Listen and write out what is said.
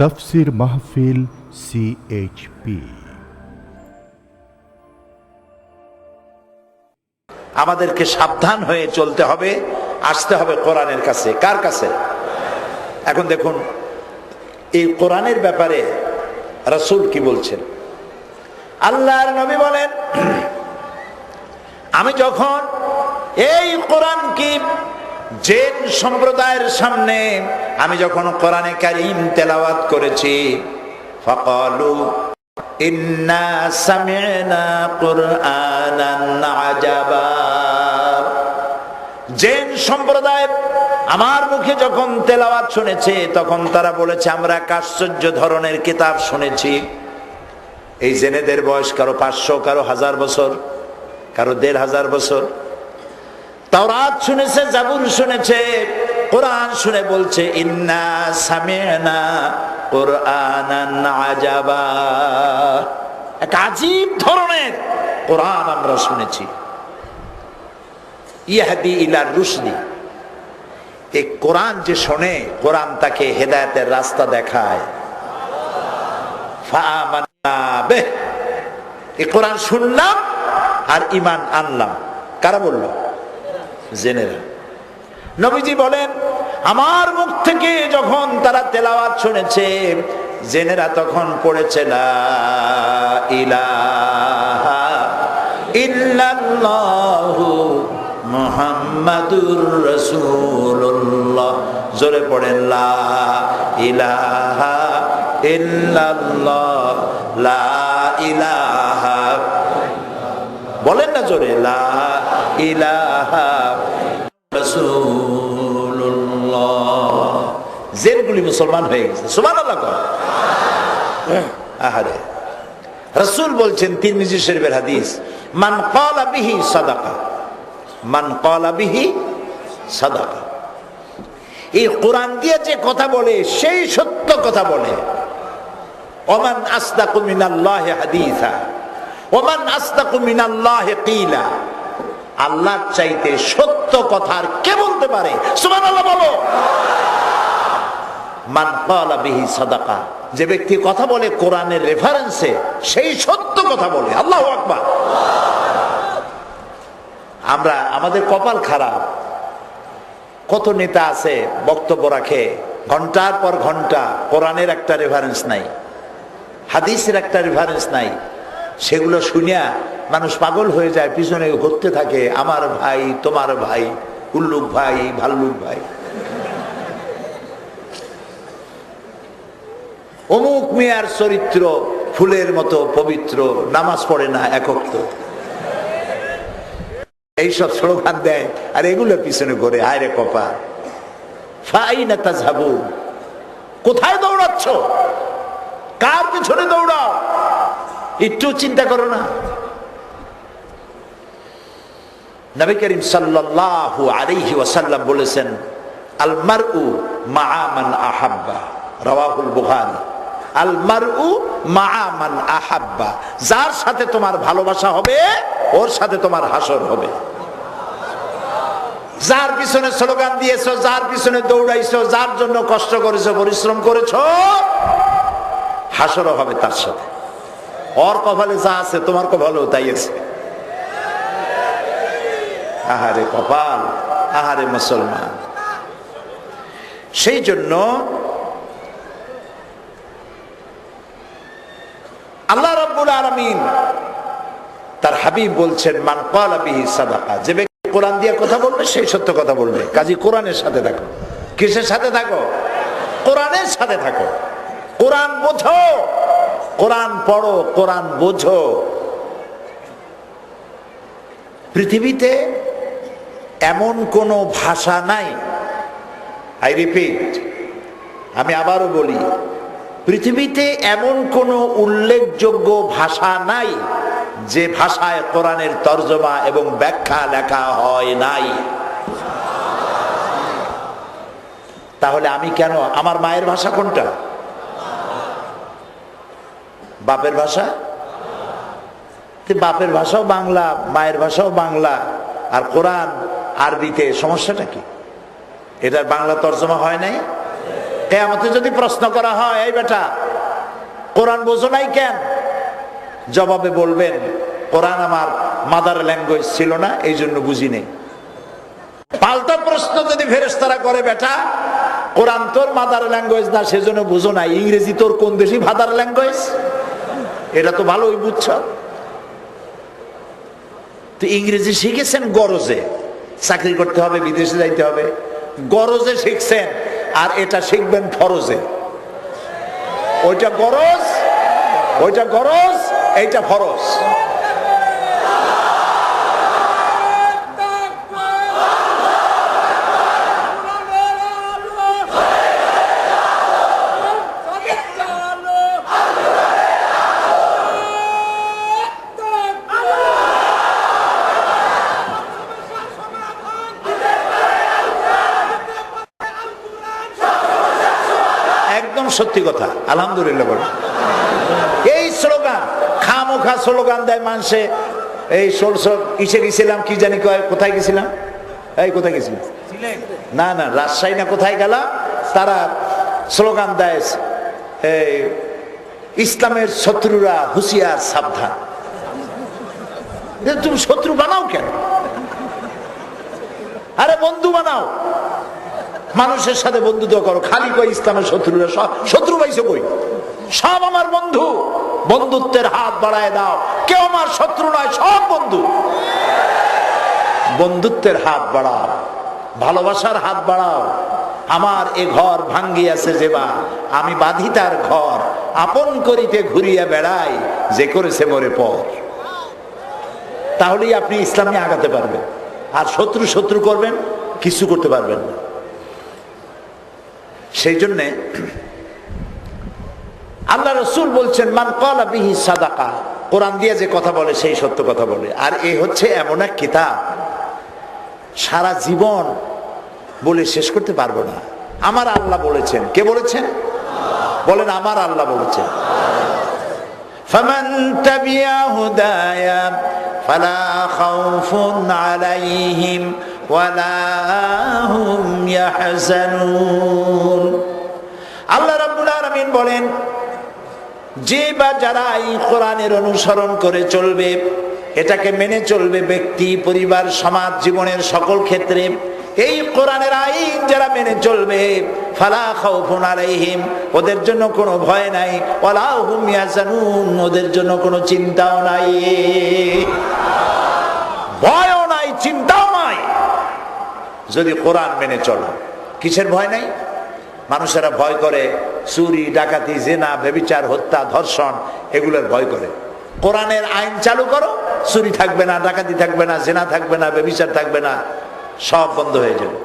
তফসির মাহফিল সিএইচপি আমাদেরকে সাবধান হয়ে চলতে হবে, আসতে হবে কোরআনের কাছে। কার কাছে? এখন দেখুন, এই কোরআনের ব্যাপারে রাসূল কি বলছেন? আল্লাহর নবী বলেন, আমি যখন এই কোরআন কি জেন সম্প্রদায়ের সামনে আমি যখন কোরআনে কারিম তেলাওয়াত করেছি, ফকালু, ইন্না সামি'না কুরআনান আজাবা। জেন সম্প্রদায় আমার মুখে যখন তেলাওয়াত শুনেছে, তখন তারা বলেছে, আমরা এক আশ্চর্য ধরনের কিতাব শুনেছি। এই জেনেদের বয়স কারও পাঁচশো, কারও হাজার বছর, কারও দেড় হাজার বছর। তাওরাত শুনেছে জাবুর শুনেছে, কোরআন শুনে বলছে, ইন্না সামিনা কোরআনান আজাবা। এক আজীব ধরনের কোরআন আমরা শুনেছি। ইয়াহাদি ইলার রুশদি এই কোরআন যে শোনে, কোরআন তাকে হেদায়েতের রাস্তা দেখায়। এই কোরআন শুনলাম আর ইমান আনলাম। কারা বলল? জেনেরা নবীজি বলেন, আমার মুখ থেকে যখন তারা তেলাওয়াত শুনেছে, জেনেরা তখন পড়েছে, লা ইলাহা ইল্লাল্লাহু মুহাম্মাদুর জোরে পড়েন, লা ইলাহা ইল্লাল্লাহ, লা ইলাহা বলেন না জোরে, লা ইলাহা রাসূলুল্লাহ। জেনগুলি মুসলমান হয়ে গেছে। সুবহানাল্লাহ কর। আহারে। রাসূল বলছেন, তিরমিজি শরীফের হাদিস, মান ক্বালা বিহি সাদাকা। মান ক্বালা বিহি সাদাকা। এই কোরআন দিয়ে যে কথা বলে, সেই সত্য কথা বলে। ওমান আসদাকু মিনাল্লাহি হাদিসা। ওমান আস্তাকু মিনাল্লাহি কিলা। আল্লাহর চাইতে সত্য কথা আর কে বলতে পারে? বলো। যে ব্যক্তি কথা বলে কোরআনের রেফারেন্সে সেই সত্য কথা বলে। আল্লাহু আকবার। আমরা, আমাদের কপাল খারাপ। কত নেতা আছে, বক্তব্য রাখে, ঘণ্টার পর ঘণ্টা কোরআনের একটা রেফারেন্স নাই, হাদিসের একটা রেফারেন্স নাই। সেগুলো শুনিয়া মানুষ পাগল হয়ে যায়, পিছনে ঘুরতে থাকে, আমার ভাই, তোমার ভাই, উল্লুক ভাই, ভাল্লুক ভাই। অমুক মেয়ার চরিত্র ফুলের মতো পবিত্র, নামাজ পড়ে না একক তো এইসব স্লোগান দেয়, আর এগুলোর পিছনে করে হায় রে কপা ফাই না তাজহাবু, কোথায় দৌড়াচ্ছ? কার পিছনে দৌড়াও? একটু চিন্তা করো না। নবী করিম সাল্লাল্লাহু আলাইহি ওয়াসাল্লাম বলেছেন আল মারউ মাআ মান আহাব্বা। রাওয়াহুল মাআ মান আহাব্বা। যার সাথে তোমার ভালোবাসা হবে, ওর সাথে তোমার হাসর হবে। যার পিছনে স্লোগান দিয়েছ, যার পিছনে দৌড়াইছো, যার জন্য কষ্ট করেছ, পরিশ্রম করেছ, হাসরও হবে তার সাথে। ওর কপালে যা আছে তোমার কপালেও তাই আছে। আহারে কপাল, আহারে মুসলমান। সেই জন্য আল্লাহ রাব্বুল আলামিন তার হাবিব বলছেন, মান ক্বালা বিহি সাদাকা। যে ব্যক্তি কোরআন দিয়ে কথা বলবে সেই সত্য কথা বলবে। কাজী কোরআনের সাথে থাকো। কিসের সাথে থাকো? কোরআনের সাথে থাকো। কোরআন বোঝো। কোরআন পড়ো, কোরআন বোঝো। পৃথিবীতে এমন কোনো ভাষা নাই। আই রিপিট আমি আবারও বলি, পৃথিবীতে এমন কোনো উল্লেখযোগ্য ভাষা নাই যে ভাষায় কোরআনের তর্জমা এবং ব্যাখ্যা লেখা হয় নাই। তাহলে আমি কেন, আমার মায়ের ভাষা কোনটা? বাপের ভাষা? বাপের ভাষাও বাংলা, মায়ের ভাষাও বাংলা, আর কোরআন আরবিতে, সমস্যাটা কি? এটার বাংলা তর্জমা হয় নাই? এ কেয়ামতে যদি প্রশ্ন করা হয়, এই বেটা, কোরআন বোঝো নাই কেন? জবাবে বলবেন, কোরআন আমার মাদার ল্যাঙ্গুয়েজ ছিল না এই জন্য বুঝি নেই। পাল্টা প্রশ্ন যদি ফেরেস্তারা করে, বেটা, কোরআন তোর মাদার ল্যাঙ্গুয়েজ না, সেজন্য বুঝো না, ইংরেজি তোর কোন দেশি মাদার ল্যাঙ্গুয়েজ? এটা তো ভালোই বুঝছ। তো ইংরেজি শিখেছেন গরজে। চাকরি করতে হবে, বিদেশে যাইতে হবে। গরজে শিখছেন, আর এটা শিখবেন ফরজে। ওইটা গরজ ওইটা গরজ, এইটা ফরজ। সত্যি কথা আলহামদুলিল্লাহ বলে। এই স্লোগান খামোখা স্লোগান দেয় মানুষে। এই ষোলশো কিসে গেছিলাম কি জানি কয় কোথায় গেছিলাম? এই কোথায় গেছিলাম? না না রাজশাহী না কোথায় গেলাম? তারা স্লোগান দেয় এই ইসলামের শত্রুরা হুঁশিয়ার সাবধান। তুমি শত্রু বানাও কেন? আরে বন্ধু বানাও। মানুষের সাথে বন্ধুত্ব করো। খালি কই ইসলামের শত্রুরা, সব শত্রু পাইছে কই? সব আমার বন্ধু। বন্ধুত্বের হাত বাড়ায় দাও। কেউ আমার শত্রু নয়, সব বন্ধু। বন্ধুত্বের হাত বাড়াও। ভালোবাসার হাত বাড়াও। আমার এ ঘর ভাঙ্গিয়াছে যেবা আমি বাধি তার ঘর। আপন করিতে ঘুরিয়া বেড়াই, যে করেছে মরে পর। তাহলেই আপনি ইসলামে আগাতে পারবেন। আর শত্রু শত্রু করবেন, কিছু করতে পারবেন না। সেই জন্যে আল্লাহ রসুল বলছেন মান কলা বিহি সাদাকা কোরআন দিয়ে যে কথা বলে সেই সত্য কথা বলে আর এ হচ্ছে এমন এক কিতাব সারা জীবন বলে শেষ করতে পারবো না আমার আল্লাহ বলেছেন কে বলেছেন বলেন আমার আল্লাহ বলেছেন فمن تبع هدايا فلا خوف عليهم ولا هم يحزنون আল্লাহ রাব্বুল আরামিন বলেন, যে বা যারা এই কোরআনের অনুসরণ করে চলবে, এটাকে মেনে চলবে ব্যক্তি, পরিবার, সমাজ, জীবনের সকল ক্ষেত্রে, এই কোরআনের আইন যারা মেনে চলবে, ফালা খাউফুন আলাইহিম, ওদের জন্য কোনো ভয় নাই, ওয়ালা হুম ইয়াহজানুন, ওদের জন্য কোনো চিন্তাও নাই ভয়ও নাই চিন্তাও নাই যদি কোরআন মেনে চলো, কিসের ভয় নাই? মানুষেরা ভয় করে, চুরি, ডাকাতি, জেনা বেবিচার হত্যা, ধর্ষণ, এগুলোর ভয় করে। কোরআনের আইন চালু করো, চুরি থাকবে না, ডাকাতি থাকবে না, জেনা থাকবে না বেবিচার থাকবে না, সব বন্ধ হয়ে যাবে।